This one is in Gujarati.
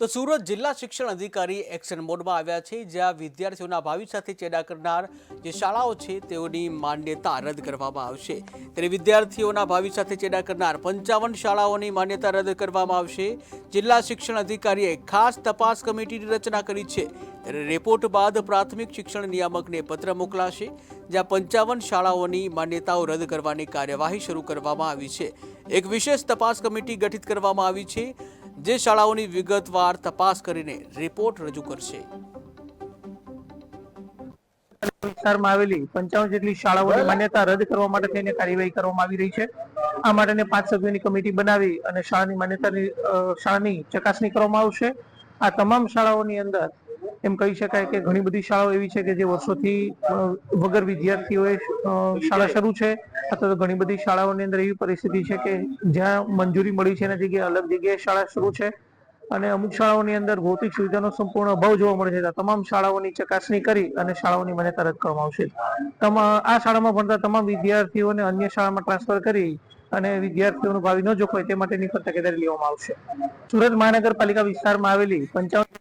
તો સુરત જિલ્લા શિક્ષણ અધિકારી એક્શન મોડમાં આવ્યા છે, જ્યાં વિદ્યાર્થીઓના ભાવિ સાથે ચેડા કરનાર જે શાળાઓ છે, તેઓની માન્યતા રદ કરવામાં આવશે. ત્યારે વિદ્યાર્થીઓના ભાવિ સાથે ચેડા કરનાર પંચાવન શાળાઓની માન્યતા રદ કરવામાં આવશે. જિલ્લા શિક્ષણ અધિકારીએ ખાસ તપાસ કમિટીની રચના કરી છે. ત્યારે રિપોર્ટ બાદ પ્રાથમિક શિક્ષણ નિયામકને પત્ર મોકલાશે, જ્યાં પંચાવન શાળાઓની માન્યતાઓ રદ કરવાની કાર્યવાહી શરૂ કરવામાં આવી છે. એક વિશેષ તપાસ કમિટી ગઠિત કરવામાં આવી છે. જે શાળાઓની વિગતવાર તપાસ કરીને રિપોર્ટ રજૂ કરશે. વિસ્તારમાં આવેલી પંચાવન જેટલી શાળાઓની માન્યતા રદ કરવા માટે થઈને કાર્યવાહી કરવામાં આવી રહી છે. આ માટેની પાંચ સભ્યોની કમિટી બનાવી અને શાળાની માન્યતાની શાળાની ચકાસણી કરવામાં આવશે. આ તમામ શાળાઓની અંદર એમ કહી શકાય કે ઘણી બધી શાળાઓ એવી છે કે જે વર્ષોથી વગર વિદ્યાર્થીઓએ શાળા શરૂ છે. અથવા તો ઘણી બધી શાળાઓની અંદર એવી પરિસ્થિતિ છે કે જ્યાં મંજૂરી મળી છે એના જગ્યાએ અલગ જગ્યાએ શાળા શરૂ છે અને અમુક શાળાઓની અંદર ભૌતિક સુવિધાનો સંપૂર્ણ અભાવ જોવા મળે છે. તમામ શાળાઓની ચકાસણી કરી અને શાળાઓની માન્યતા રદ કરવામાં આવશે. આ શાળામાં ભણતા તમામ વિદ્યાર્થીઓને અન્ય શાળામાં ટ્રાન્સફર કરી અને વિદ્યાર્થીઓનું ભાવિ ન જોખવાય તે માટેની પણ તકેદારી લેવામાં આવશે. સુરત મહાનગરપાલિકા વિસ્તારમાં આવેલી પંચાવન